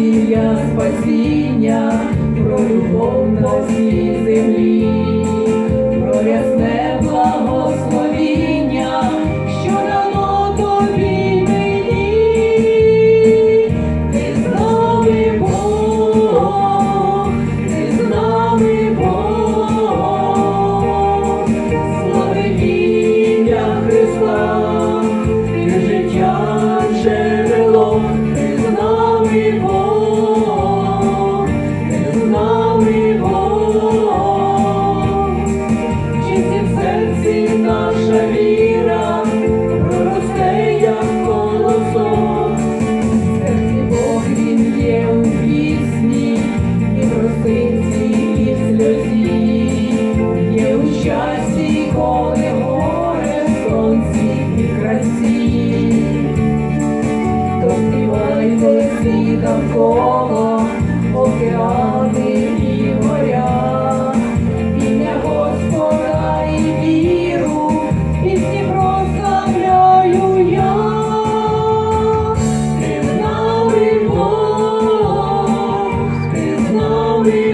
Спасіння, спасіння, про любов на землі.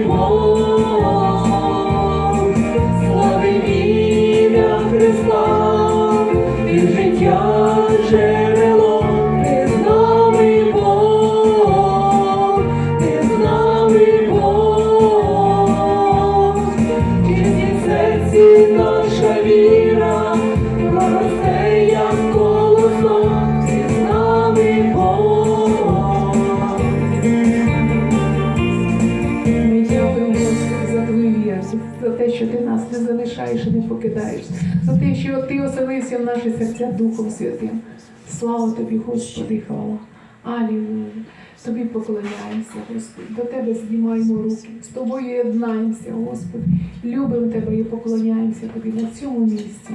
holy. відповідаєш за те, що ти оселився в наші серця Духом Святим. Слава тобі, Господи, хвала. Алілуя. Тобі поклоняємося, Господи, до Тебе знімаємо руки, з тобою єднаємося, Господи. Любимо Тебе і поклоняємося Тобі на цьому місці.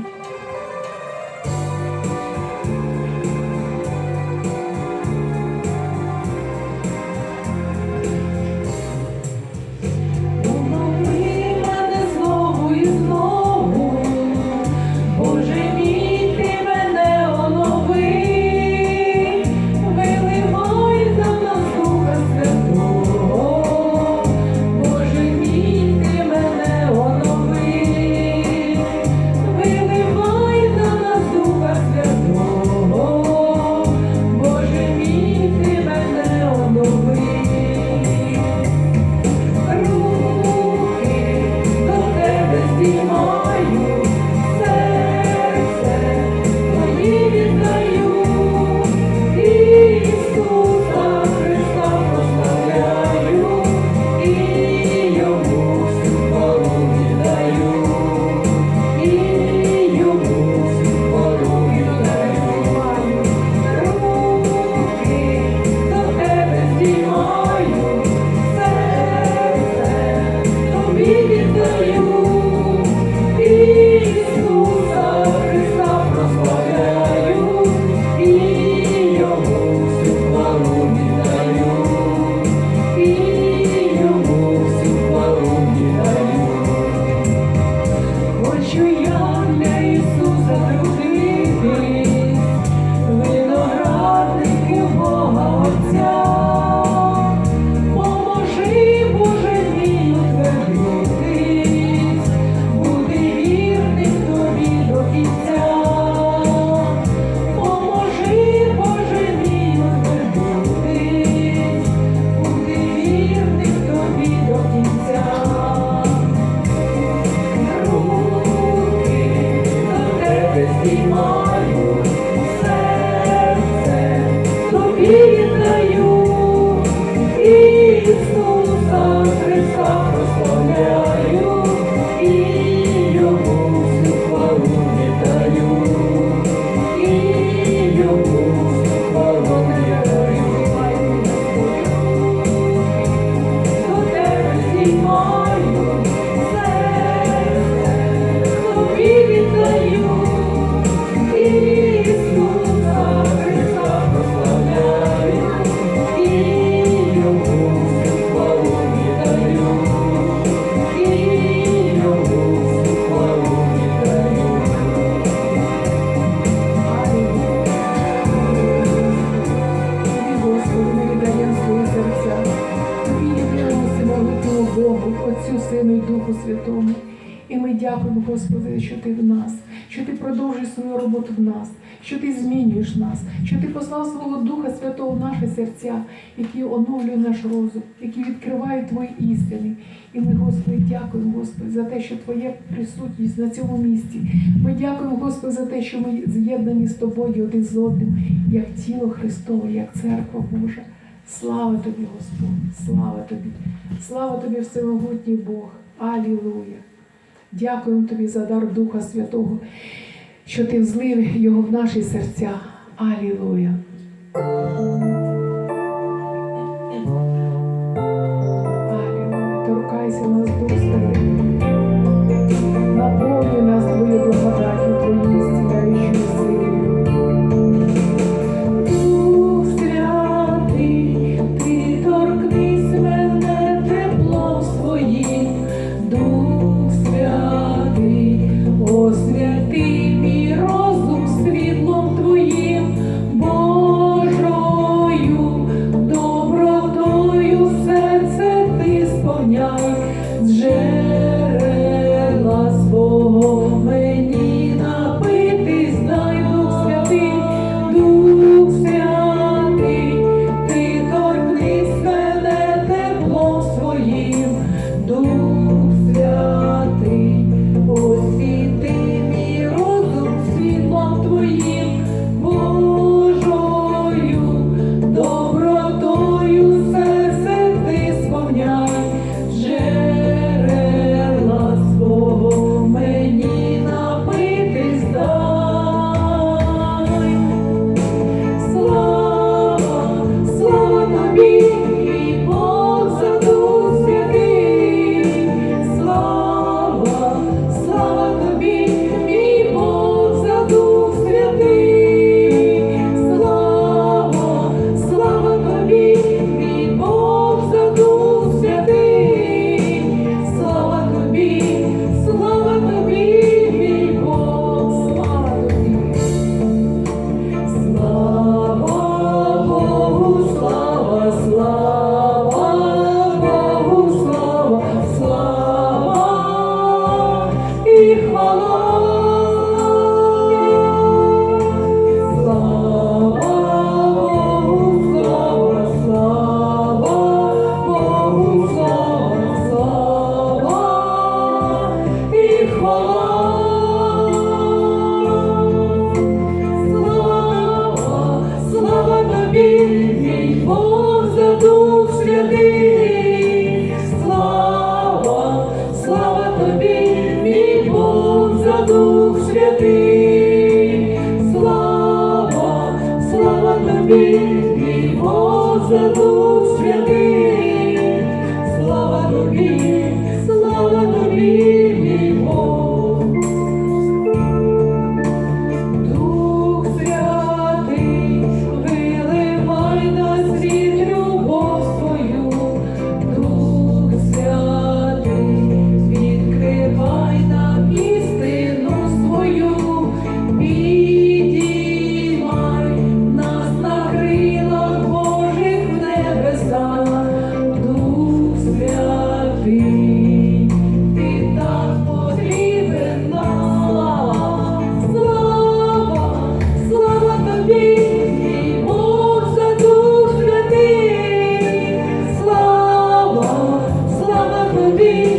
змінюєш нас, що ти послав свого Духа Святого в наше серця, який оновлює наш розум, який відкриває твої істини. І ми, Господи, дякуємо, Господи, за те, що Твоя присутність на цьому місці. Ми дякуємо, Господи, за те, що ми з'єднані з тобою один з одним, як тіло Христове, як церква Божа. Слава тобі, Господь, слава тобі, слава тобі, Всемогутній Бог. Алілуя! Дякуємо тобі за дар Духа Святого що ти злив його в наші серця. Алілуя. Алілуя. Торкайся нас до. Боже Дух слава тобі, слава тобі. be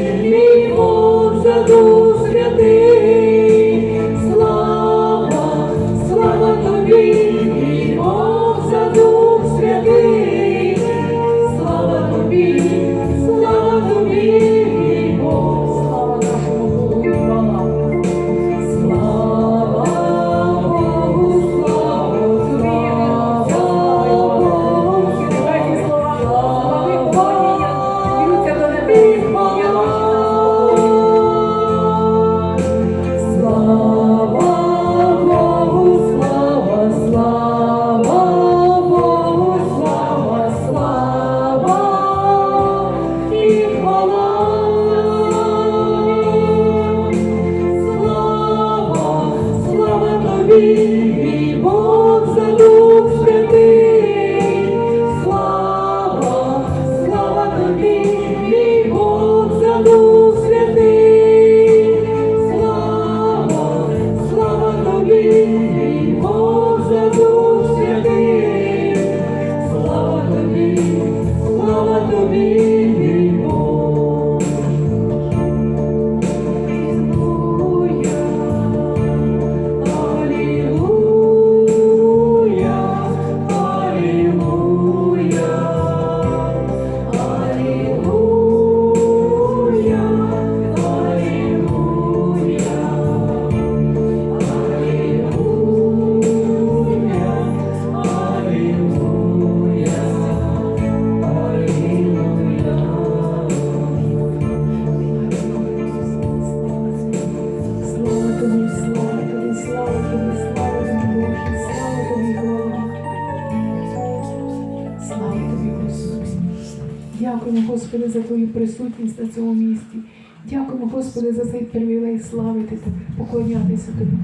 присутність на цьому місці. Дякуємо, Господи, за цей привілей славити Тебе, поклонятися Тобі,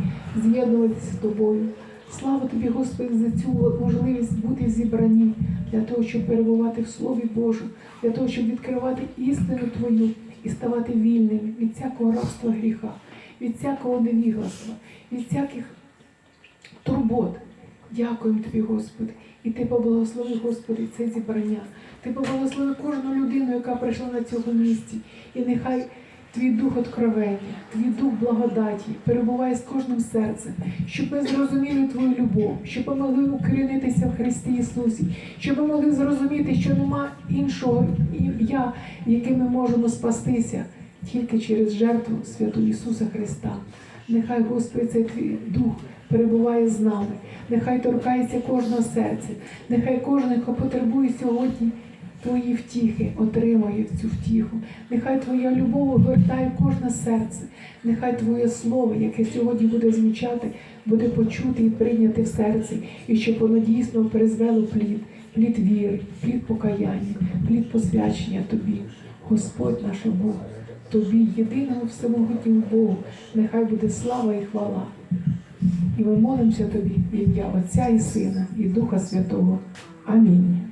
з'єднуватися з Тобою. Слава Тобі, Господи, за цю можливість бути в зібранні для того, щоб перебувати в Слові Божому, для того, щоб відкривати істину Твою і ставати вільними від всякого рабства гріха, від всякого невігластва, від всяких турбот. Дякуємо тобі, Господи. І ти поблагослови, Господи, це зібрання. Ти поблагослови кожну людину, яка прийшла на цьому місці. І нехай твій дух откровення, твій дух благодаті перебуває з кожним серцем, щоб ми зрозуміли твою любов, щоб ми могли укорінитися в Христі Ісусі, щоб ми могли зрозуміти, що нема іншого ім'я, яким ми можемо спастися тільки через жертву святу Ісуса Христа. Нехай, Господи, цей твій дух перебуває з нами, нехай торкається кожного серця, нехай кожен, хто потребує сьогодні Твої втіхи, отримає цю втіху. Нехай Твоя любов огортає кожне серце, нехай Твоє слово, яке сьогодні буде звучати, буде почути і прийняти в серці, і щоб воно дійсно призвело плід, плід віри, плід покаяння, плід посвячення Тобі, Господь наш Бог. Тобі, єдиному всемогутньому Богу, нехай буде слава і хвала. І ми молимося тобі в ім'я Отця і Сина, і Духа Святого. Амінь.